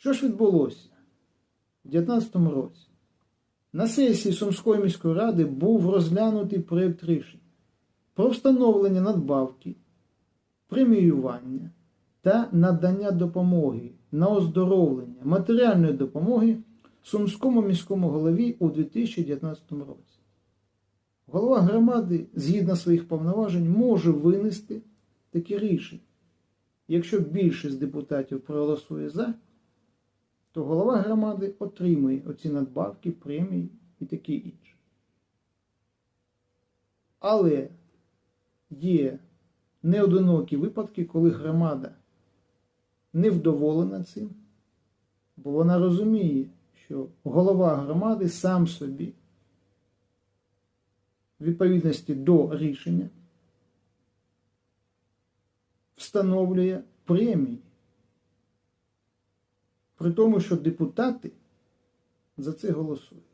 Що ж відбулося в 2019 році? На сесії Сумської міської ради був розглянутий проєкт рішення про встановлення надбавки, преміювання та надання допомоги на оздоровлення матеріальної допомоги Сумському міському голові у 2019 році. Голова громади, згідно своїх повноважень, може винести такі рішення. Якщо більшість депутатів проголосує за, то голова громади отримує оці надбавки, премії і таке інше. Але є неодинокі випадки, коли громада невдоволена цим, бо вона розуміє, що голова громади сам собі в відповідності до рішення встановлює премії. При тому, що депутати за це голосують.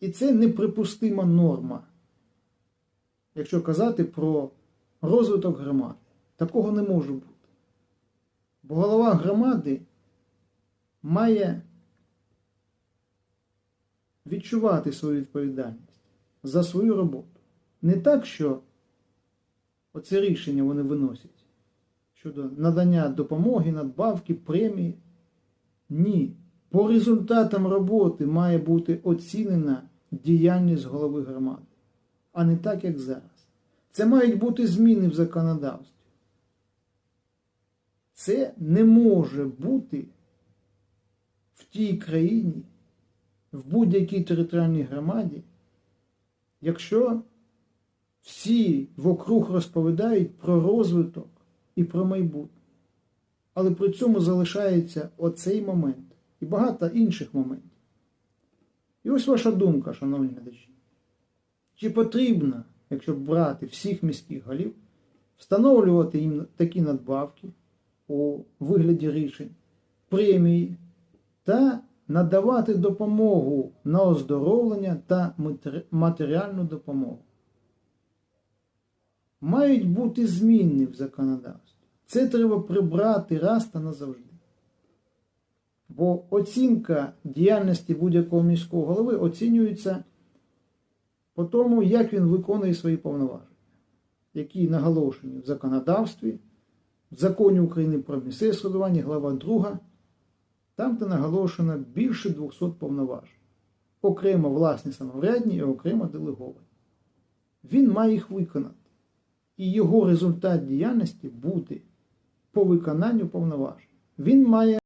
І це неприпустима норма, якщо казати про розвиток громади. Такого не може бути. Бо голова громади має відчувати свою відповідальність за свою роботу. Не так, що оце рішення вони виносять щодо надання допомоги, надбавки, премії. Ні. По результатам роботи має бути оцінена діяльність голови громади, а не так, як зараз. Це мають бути зміни в законодавстві. Це не може бути в тій країні, в будь-якій територіальній громаді, якщо всі вокруг розповідають про розвиток і про майбутнє. Але при цьому залишається оцей момент і багато інших моментів. І ось ваша думка, шановні глядачі. Чи потрібно, якщо брати всіх міських голів, встановлювати їм такі надбавки у вигляді рішень, премії та надавати допомогу на оздоровлення та матеріальну допомогу? Мають бути зміни в законодавстві. Це треба прибрати раз та назавжди. Бо оцінка діяльності будь-якого міського голови оцінюється по тому, як він виконує свої повноваження, які наголошені в законодавстві, в законі України про місцеве самоврядування, глава 2, там, де наголошено більше 200 повноважень. Окремо власні самоврядні і окремо делеговані. Він має їх виконати. І його результат діяльності буде по виконанню повноважень. Він має